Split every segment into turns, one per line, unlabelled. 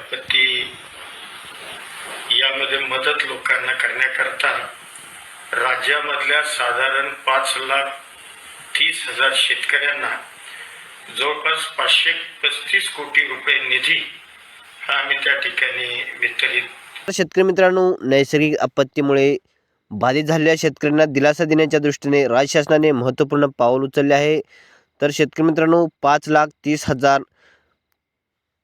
आपत्ती यामध्ये मदत लोकांना करण्याकरता राज्यामधल्या साधारण पाच लाख तीस हजार शेतकऱ्यांना जवळपास पाचशे पस्तीस कोटी रुपये निधी हा आम्ही त्या ठिकाणी वितरित
शेतकरी मित्रांनो नैसर्गिक आपत्तीमुळे बाधित झालेल्या शेतकऱ्यांना दिलासा देण्याच्या दृष्टीने राज्य शासनाने महत्त्वपूर्ण पाऊल उचलले आहे. तर शेतकरी मित्रांनो पाच लाख तीस हजार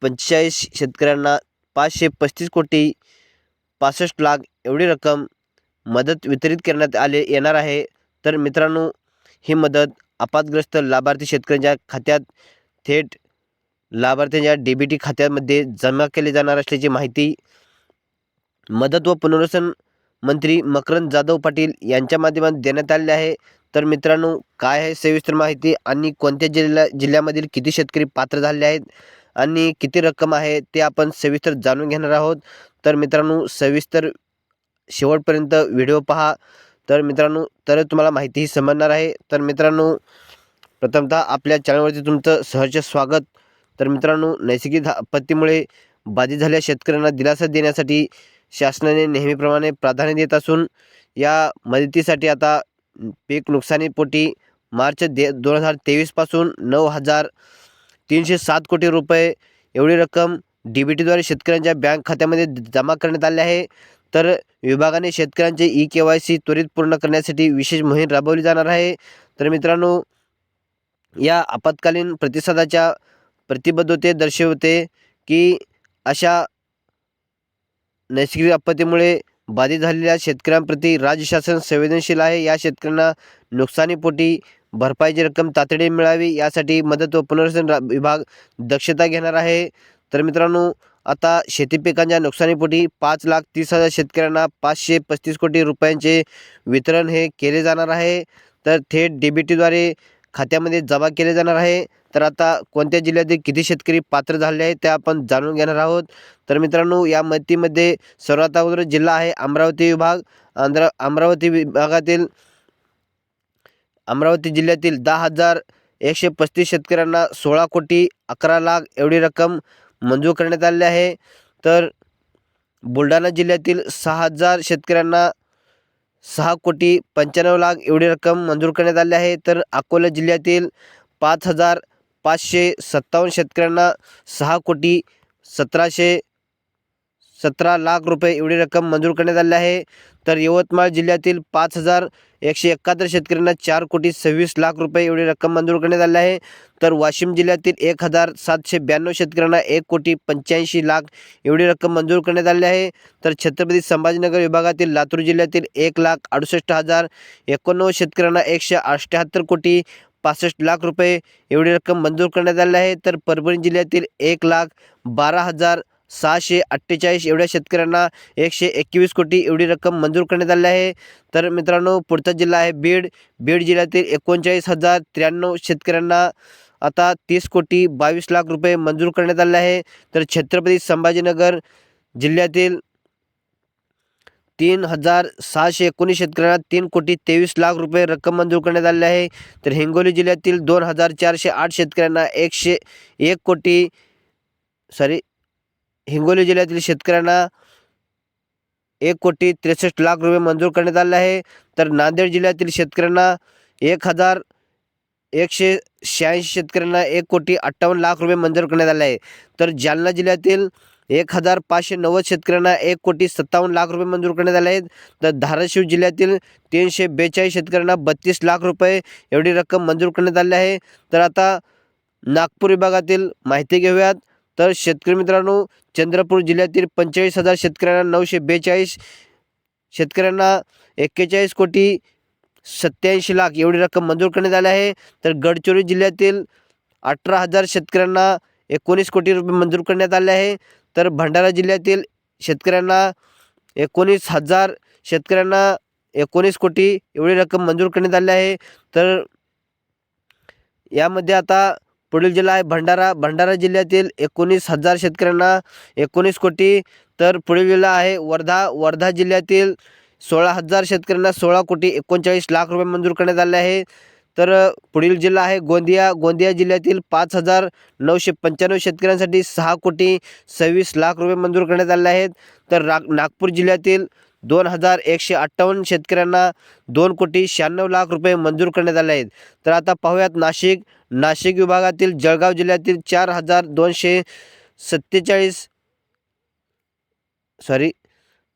पंचेचाळीस शेतकऱ्यांना पाचशे पस्तीस कोटी पासष्ट लाख एवढी रक्कम मदत वितरित करण्यात आले येणार आहे. तर मित्रांनो ही मदत आपातग्रस्त लाभार्थी शेतकऱ्यांच्या खात्यात थेट लाभार्थ्यांच्या डी बी टी खात्यामध्ये जमा केली जाणार असल्याची माहिती मदत व पुनर्वसन मंत्री मकरंद जाधव पाटील यांच्या माध्यमात देण्यात आलेले आहे. तर मित्रांनो काय आहे सविस्तर माहिती आणि कोणत्या जिल्ह्या जिल्ह्यामधील किती शेतकरी पात्र झाले आहेत? आणि किती रक्कम आहे ते आपण सविस्तर जाणून घेणार आहोत. तर मित्रांनो सविस्तर शेवटपर्यंत व्हिडिओ पहा. तर मित्रांनो तर तुम्हाला माहितीही समजणार आहे. तर मित्रांनो प्रथमतः आपल्या चॅनलवरती तुमचं सहर्ष स्वागत. तर मित्रांनो नैसर्गिक आपत्तीमुळे बाधित झालेल्या शेतकऱ्यांना दिलासा देण्यासाठी शासनाने नेहमीप्रमाणे प्राधान्य देत असून या मदतीसाठी आता पीक नुकसानीपोटी मार्च दे दोन हजार तेवीसपासून नऊ हजार तीनशे सात कोटी रुपये एवढी रक्कम डी बी टीद्वारे शेतकऱ्यांच्या बँक खात्यामध्ये जमा करण्यात आले आहे. तर विभागाने शेतकऱ्यांचे ई के वाय सी त्वरित पूर्ण करण्यासाठी विशेष मोहीम राबवली जाणार आहे. तर मित्रांनो या आपत्कालीन प्रतिसादाच्या प्रतिबद्धते दर्शवते की अशा नैसर्गिक आपत्तीमुळे बाधित झालेल्या शेतकऱ्यांप्रती राज्य शासन संवेदनशील आहे. या शेतकऱ्यांना नुकसानीपोटी भरपाईची रक्कम तातडीने मिळावी यासाठी मदत व पुनर्वसन विभाग दक्षता घेणार आहे. तर मित्रांनो आता शेती पिकांच्या नुकसानीपोटी पाच लाख तीस हजार शेतकऱ्यांना पाचशे पस्तीस कोटी रुपयांचे वितरण हे केले जाणार आहे. तर थेट डी बी टीद्वारे खात्यामध्ये जमा केले जाणार आहे. तर आता कोणत्या जिल्ह्यातील किती शेतकरी पात्र झाले आहेत ते आपण जाणून घेणार आहोत. तर मित्रांनो या मदतीमध्ये सर्वात अगोदर जिल्हा आहे अमरावती विभाग. आंध्र अमरावती विभागातील अमरावती जिल्ह्यातील दहा हजार एकशे पस्तीस शेतकऱ्यांना सोळा कोटी अकरा लाख एवढी रक्कम मंजूर करण्यात आलेली आहे. तर बुलढाणा जिल्ह्यातील सहा हजार शेतकऱ्यांना सहा कोटी पंच्याण्णव लाख एवढी रक्कम मंजूर करण्यात आली आहे. तर अकोला जिल्ह्यातील पाच हजार पाचशे सत्तावन्न शेतकऱ्यांना सहा कोटी सतराशे सतरा लाख रुपये एवढी रक्कम मंजूर करण्यात आली आहे. तर यवतमाळ जिल्ह्यातील पाच हजार एकशे एकाहत्तर शेतकऱ्यांना चार कोटी सव्वीस लाख रुपये एवढी रक्कम मंजूर करण्यात आली आहे. तर वाशिम जिल्ह्यातील एक हजार सातशे ब्याण्णव शेतकऱ्यांना एक कोटी पंच्याऐंशी लाख एवढी रक्कम मंजूर करण्यात आली आहे. तर छत्रपती संभाजीनगर विभागातील लातूर जिल्ह्यातील एक लाख अडुसष्ट हजार एकोणनव्वद शेतकऱ्यांना एकशे अठ्ठ्याहत्तर कोटी पासष्ट लाख रुपये एवढी रक्कम मंजूर करण्यात आली आहे. तर परभणी जिल्ह्यातील एक लाख बारा हजार सहाशे अठ्ठेचाळीस एवढ्या शेतकऱ्यांना एकशे एकवीस कोटी एवढी रक्कम मंजूर करण्यात आली आहे. तर मित्रांनो पुढचा जिल्हा आहे बीड. बीड जिल्ह्यातील एकोणचाळीस हजार त्र्याण्णव शेतकऱ्यांना आता तीस कोटी बावीस लाख रुपये मंजूर करण्यात आले आहे. तर छत्रपती संभाजीनगर जिल्ह्यातील तीन हजार सहाशे एकोणीस शेतकऱ्यांना तीन कोटी तेवीस लाख रुपये रक्कम मंजूर करण्यात आली आहे. तर हिंगोली जिल्ह्यातील दोन हजार चारशे आठ शेतकऱ्यांना एकशे एक कोटी सॉरी हिंगोली जिल्ह्यातील शेतकऱ्यांना एक कोटी त्रेसष्ट लाख रुपये मंजूर करण्यात आले आहे. तर नांदेड जिल्ह्यातील शेतकऱ्यांना एक हजार एकशे शहाऐंशी शेतकऱ्यांना एक कोटी अठ्ठावन्न लाख रुपये मंजूर करण्यात आले आहे. तर जालना जिल्ह्यातील एक हजार पाचशे नव्वद शेतकऱ्यांना एक कोटी सत्तावन्न लाख रुपये मंजूर करण्यात आले आहेत. तर धाराशिव जिल्ह्यातील तीनशे बेचाळीस शेतकऱ्यांना बत्तीस लाख रुपये एवढी रक्कम मंजूर करण्यात आली आहे. तर आता नागपूर विभागातील माहिती घेऊयात. तर शेतकरी मित्रांनो चंद्रपूर जिल्ह्यातील पंचेचाळीस हजार शेतकऱ्यांना नऊशे बेचाळीस शेतकऱ्यांना एक्केचाळीस कोटी सत्याऐंशी लाख एवढी रक्कम मंजूर करण्यात आली आहे. तर गडचिरोली जिल्ह्यातील अठरा हजार शेतकऱ्यांना एकोणीस कोटी रुपये मंजूर करण्यात आले आहे. तर भंडारा जिल्ह्यातील शेतकऱ्यांना एकोणीस हजार शेतकऱ्यांना एकोणीस कोटी एवढी रक्कम मंजूर करण्यात आली आहे. तर यामध्ये आता पुढील जिल्हा आहे भंडारा. भंडारा जिल्ह्यातील एकोणीस हजार शेतकऱ्यांना एकोणीस कोटी तर पुढील जिल्हा आहे वर्धा. वर्धा जिल्ह्यातील सोळा हजार शेतकऱ्यांना सोळा कोटी एकोणचाळीस लाख रुपये मंजूर करण्यात आले आहे. तर पुढील जिल्हा आहे गोंदिया. गोंदिया जिल्ह्यातील पाच हजार नऊशे पंच्याण्णव शेतकऱ्यांसाठी सहा कोटी सव्वीस लाख रुपये मंजूर करण्यात आले आहेत. तर रा नागपूर जिल्ह्यातील दोन हजार एकशे अठ्ठावन्न शेतकऱ्यांना दोन कोटी शहाण्णव लाख रुपये मंजूर करण्यात आले आहेत. तर आता पाहूयात नाशिक नाशिक विभागातील जळगाव जिल्ह्यातील चार हजार दोनशे सत्तेचाळीस सॉरी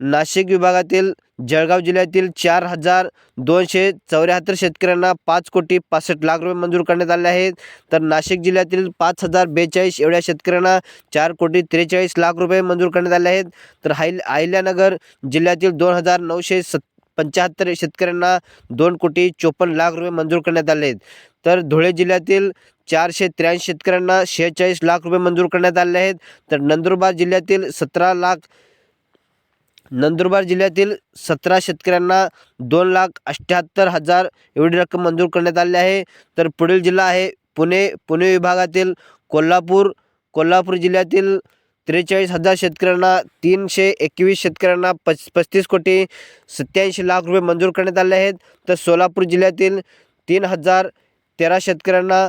नाशिक विभागातील जळगाव जिल्ह्यातील चार हजार दोनशे चौऱ्याहत्तर शेतकऱ्यांना पाच कोटी पासष्ट लाख रुपये मंजूर करण्यात आले आहेत. तर नाशिक जिल्ह्यातील पाच हजार बेचाळीस एवढ्या शेतकऱ्यांना चार कोटी त्रेचाळीस लाख रुपये मंजूर करण्यात आले आहेत. तर हाय अहिल्यानगर जिल्ह्यातील दोन हजार नऊशे सत् पंच्याहत्तर शेतकऱ्यांना दोन कोटी चोपन्न लाख रुपये मंजूर करण्यात आले आहेत. तर धुळे जिल्ह्यातील चारशे त्र्याऐंशी शेतकऱ्यांना शेहेचाळीस लाख रुपये मंजूर करण्यात आले आहेत. तर नंदुरबार जिल्ह्यातील सतरा लाख नंदुरबार जिल्ह्यातील सतरा शेतकऱ्यांना दोन लाख अठ्ठ्याहत्तर हजार एवढी रक्कम मंजूर करण्यात आली आहे. तर पुढील जिल्हा आहे पुणे. पुणे विभागातील कोल्हापूर. कोल्हापूर जिल्ह्यातील त्रेचाळीस हजार शेतकऱ्यांना तीनशे एकवीस शेतकऱ्यांना पस पस्तीस कोटी सत्याऐंशी लाख रुपये मंजूर करण्यात आले आहेत. तर सोलापूर जिल्ह्यातील तीन हजार तेरा शेतकऱ्यांना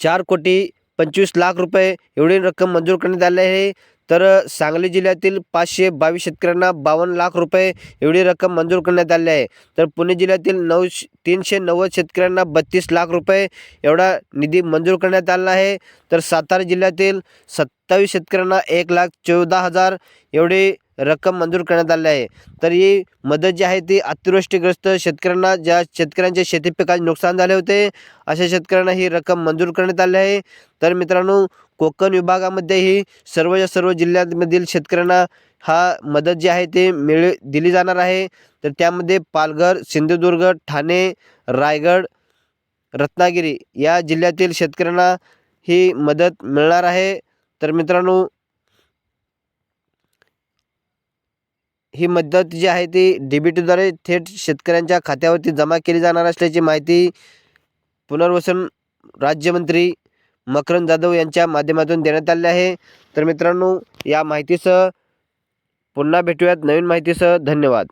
चार कोटी पंचवीस लाख रुपये एवढी रक्कम मंजूर करण्यात आली आहे. तर सांगली जिल्ह्यातील पाचशे बावीस शेतकऱ्यांना बावन्न लाख रुपये एवढी रक्कम मंजूर करण्यात आली आहे. तर पुणे जिल्ह्यातील नऊ तीनशे नव्वद शेतकऱ्यांना बत्तीस लाख रुपये एवढा निधी मंजूर करण्यात आला आहे. तर सातारा जिल्ह्यातील सत्तावीस शेतकऱ्यांना एक लाख चौदा हजार एवढी रक्कम मंजूर करण्यात आली आहे. तर ही मदत जी आहे ती अतिवृष्टीग्रस्त शेतकऱ्यांना ज्या शेतकऱ्यांच्या शेती पिकाचे नुकसान झाले होते अशा शेतकऱ्यांना ही रक्कम मंजूर करण्यात आली आहे. तर मित्रांनो कोकण विभागामध्येही सर्वच्या सर्व जिल्ह्यांमधील शेतकऱ्यांना हा मदत जी आहे ते मिळ दिली जाणार आहे. तर त्यामध्ये पालघर सिंधुदुर्ग ठाणे रायगड रत्नागिरी या जिल्ह्यातील शेतकऱ्यांना ही मदत मिळणार आहे. तर मित्रांनो ही मदत जी आहे ती डी थेट शेतकऱ्यांच्या खात्यावरती जमा केली जाणार असल्याची माहिती पुनर्वसन राज्यमंत्री मकरंद जाधव यांच्या माध्यमातून देण्यात आले आहे. तर मित्रांनो या माहितीसह पुन्हा भेटूयात. नवीन माहितीसह धन्यवाद.